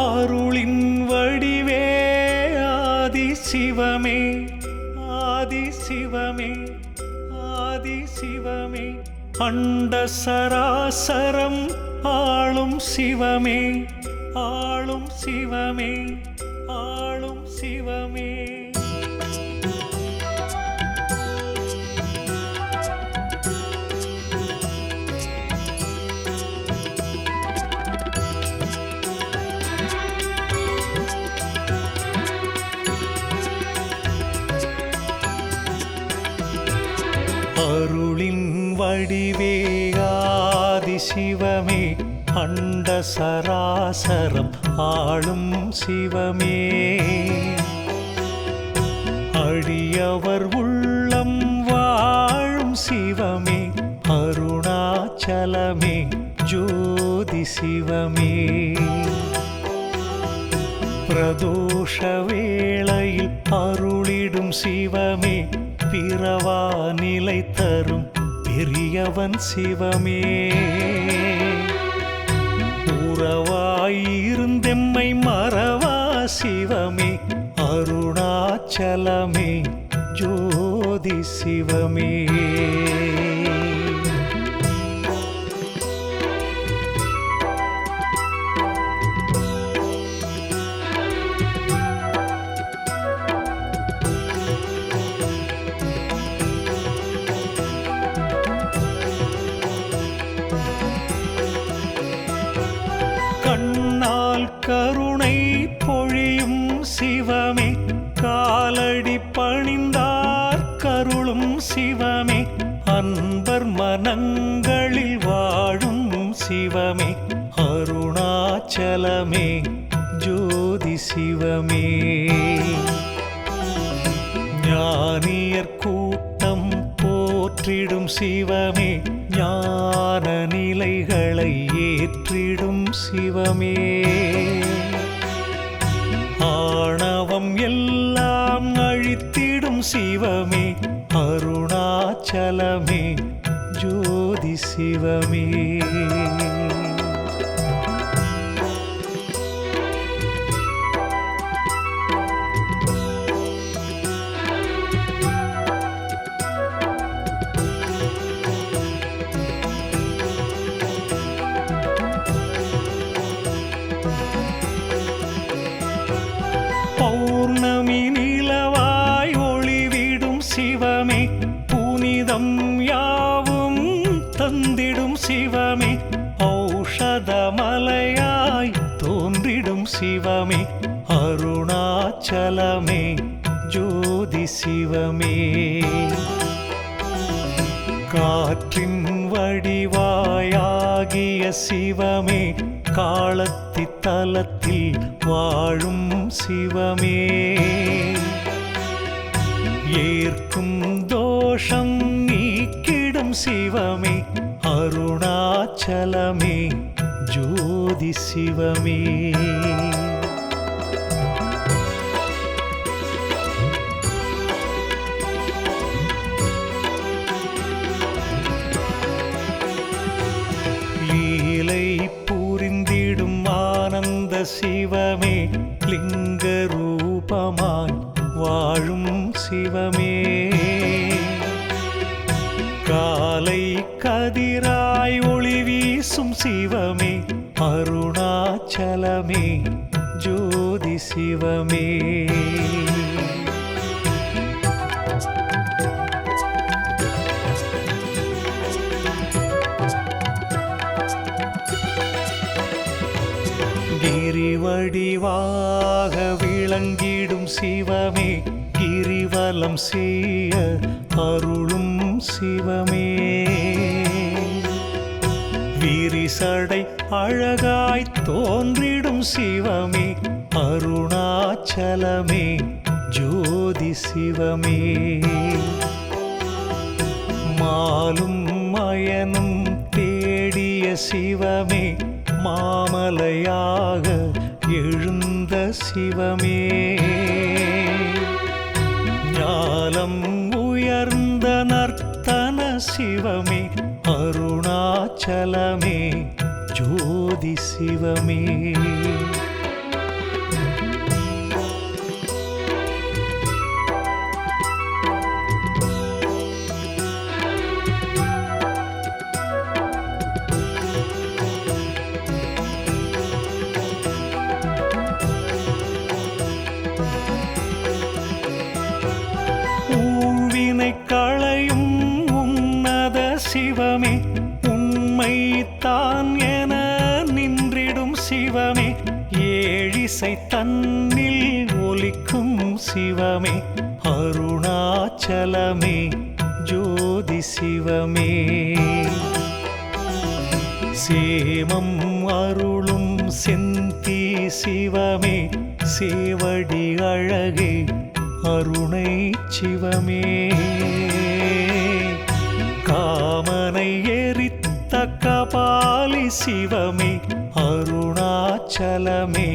அருளின் வடிவே ஆதி சிவமே ஆதி சிவமே ஆதி சிவமே. அண்ட சராசரம் ஆளும் சிவமே ஆளும் சிவமே ஆளும் சிவமே. சராசரம் ஆளும் சிவமே. அடியவர் உள்ளம் வாழும் சிவமே. அருணாச்சலமே ஜோதி சிவமே. பிரதோஷ வேளையில் அருளிடும் சிவமே. பிறவா நிலை தரும் பெரியவன் சிவமே. அச்சலமே ஜோதி சிவமே அருணாச்சலமே ஜோதி சிவமே. ஞானியர் கூட்டம் போற்றிடும் சிவமே ஞான நிலைகளை ஏற்றிடும் சிவமே. ஆணவம் எல்லாம் அழித்திடும் சிவமே அருணாச்சலமே ஜோதி சிவமே. அச்சலமே ஜோதி சிவமே. காற்றின் வடிவாயாகிய சிவமே காலத்தி தலத்தில் வாழும் சிவமே. ஏற்கும் தோஷம் நீக்கிடும் சிவமே அருணாச்சலமே ஜோதி சிவமே. சிவமே லிங்க ரூபமாய் வாழும் சிவமே. காலை கதிராய் ஒளி வீசும் சிவமே அருணாச்சலமே ஜோதி சிவமே. கிரிவடிவாக விளங்கிடும் சிவமே கிரிவலம் செய்ய அருளும் சிவமே. விரிசடை அழகாய் தோன்றிடும் சிவமே அருணாச்சலமே ஜோதி சிவமே. மாலும் மயனும் தேடிய சிவமே மாமலையாக எழுந்த சிவமே. ஞாலம் உயர்ந்த நர்த்தன சிவமே அருணாச்சலமே ஜோதி சிவமே. சிவமே அருணாச்சலமே ஜோதி சிவமே. சேமம் அருளும் செந்தி சிவமே சேவடி அழகே அருணை சிவமே. காமனை எரித்த கபாலி சிவமே அருணாச்சலமே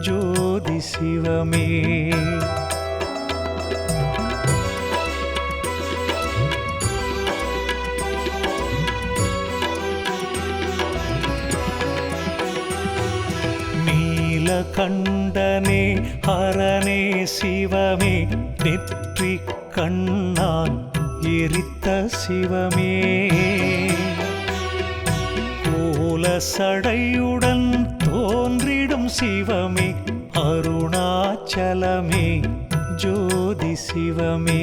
ஜோதி சிவமே. கண்டனே ஹரனே சிவமே நெற்றி கண்ணான் எரித்த சிவமே. கோல சடையுடன் தோன்றிடும் சிவமே அருணாச்சலமே ஜோதி சிவமே.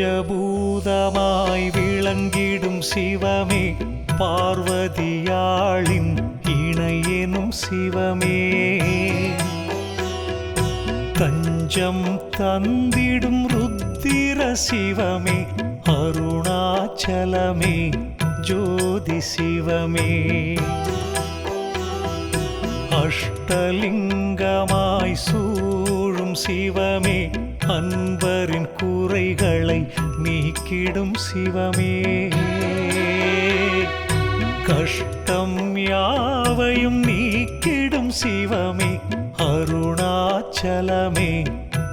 பஞ்சபூதமாய் விளங்கிடும் சிவமே பார்வதியாளின் இணையெனும் சிவமே. தஞ்சம் தந்திடும் ருத்திர சிவமே அருணாச்சலமே ஜோதி சிவமே. அஷ்டலிங்கமாய் சூழும் சிவமே அன்பரின் கூரைகளை நீக்கிடும் சிவமே. கஷ்டம் யாவையும் நீக்கிடும் சிவமே. அருணாச்சலமே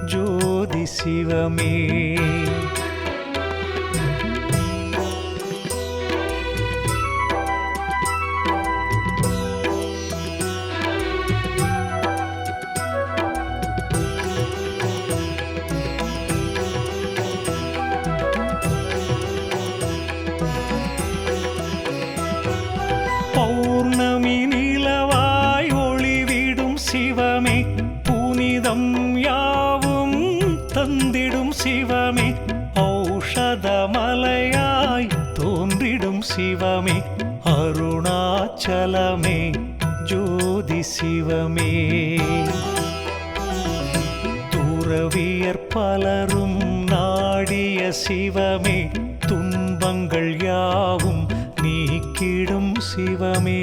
ஜோதி சிவமே. அருணாச்சலமே ஜோதி சிவமே. துறவியர் பலரும் நாடிய சிவமே துன்பங்கள் யாவும் நீக்கிடும் சிவமே.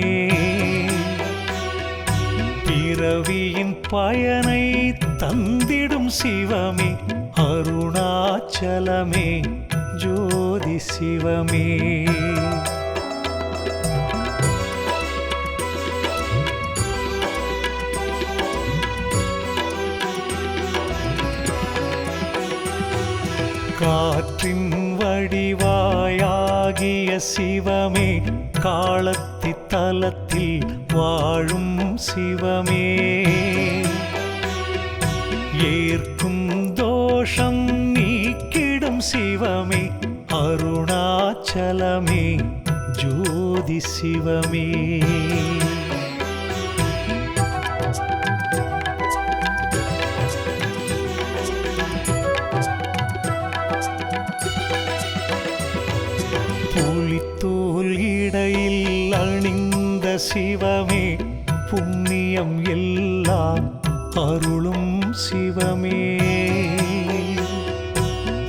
பிறவியின் பயனை தந்திடும் சிவமே அருணாச்சலமே ஜோதி சிவமே. காற்றின் வடிவாயாகிய சிவமே காலத்தி தலத்தில் வாழும் சிவமே. ஏற்கும் தோஷம் நீக்கிடும் சிவமே அருணாச்சலமே ஜோதி சிவமே. சிவமே புண்ணியம் எல்லாம் அருளும் சிவமே.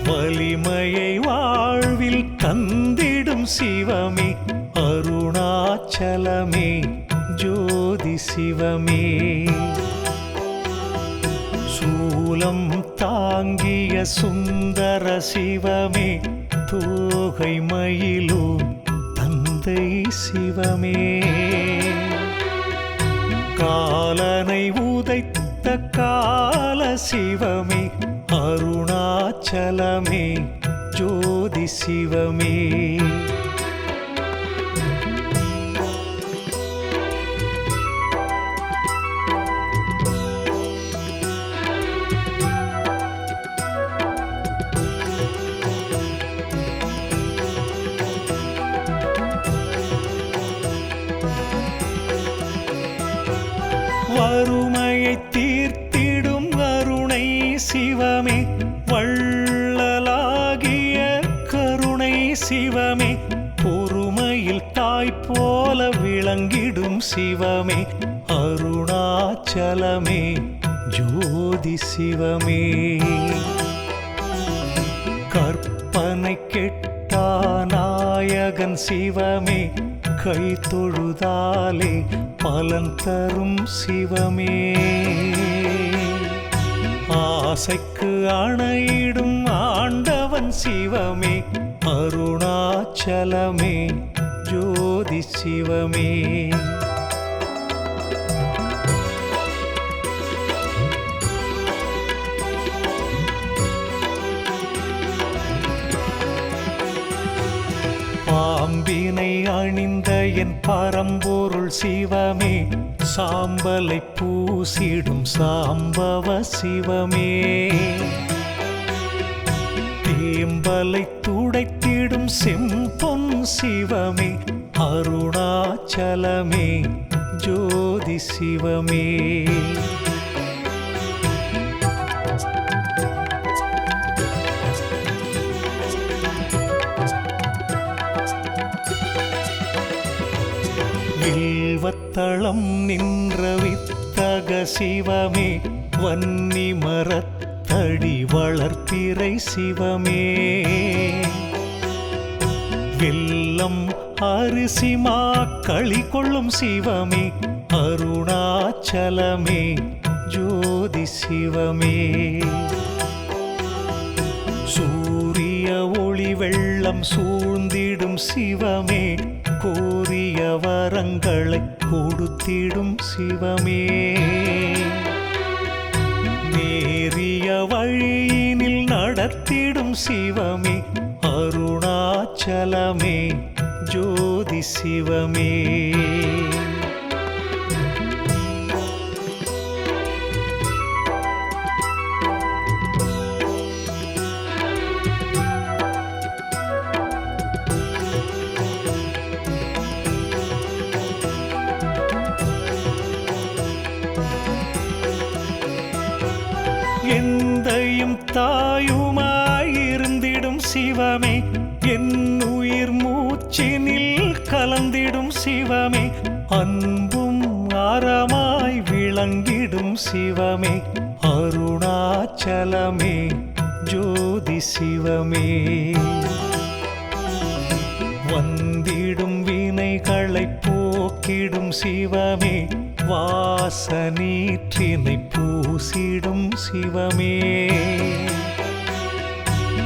வலிமையை வாழ்வில் தந்திடும் சிவமே அருணாச்சலமே ஜோதி சிவமே. சூலம் தாங்கிய சுந்தர சிவமே தோகை மயிலும் தந்தை சிவமே. காலனை உதைத்த கால சிவமே. அருணாச்சலமே ஜோதி சிவமே. சிவமே அருணாச்சலமே ஜோதி சிவமே. கற்பனை கெட்டா நாயகன் சிவமே கை தொழுதாலே பலன் தரும் சிவமே. ஆசைக்கு அணையிடும் ஆண்டவன் சிவமே அருணாச்சலமே ஜோதி சிவமே. பாம்பினை அணிந்த என் பரம்பொருள் சிவமே. சாம்பலை பூசிடும் சாம்பவ சிவமே. தேம்பலை துடைத்திடும் செம்பொன் சிவமே. அருணாச்சலமே ஜோதி சிவமே. தளம் நின்ற வித்தக சிவமே வன்னி மரத்தடி வளர்த்திரை சிவமே. வெல்லம் அரிசிமா களி கொள்ளும் சிவமே அருணாச்சலமே ஜோதி சிவமே. சூரிய ஒளி வெள்ளம் சூழ்ந்திடும் சிவமே கோரிய வரங்களை கொடுத்திடும் சிவமே. நேரிய வழியினில் நடத்திடும் சிவமே. அருணாச்சலமே ஜோதி சிவமே. எந்தையும் தாயுமாயிருந்திடும் சிவமே. என் உயிர் மூச்சினில் கலந்திடும் சிவமே. அன்பும் அறமாய் விளங்கிடும் சிவமே. அருணாச்சலமே ஜோதி சிவமே. வந்திடும் வினைகளை போக்கிடும் சிவமே. வாசனீற்றினை பூசிடும் சிவமே.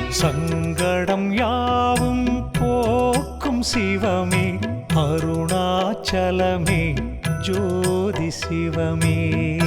சங்கடம் யாவும் போக்கும் சிவமே. அருணாச்சலமே ஜோதி சிவமே.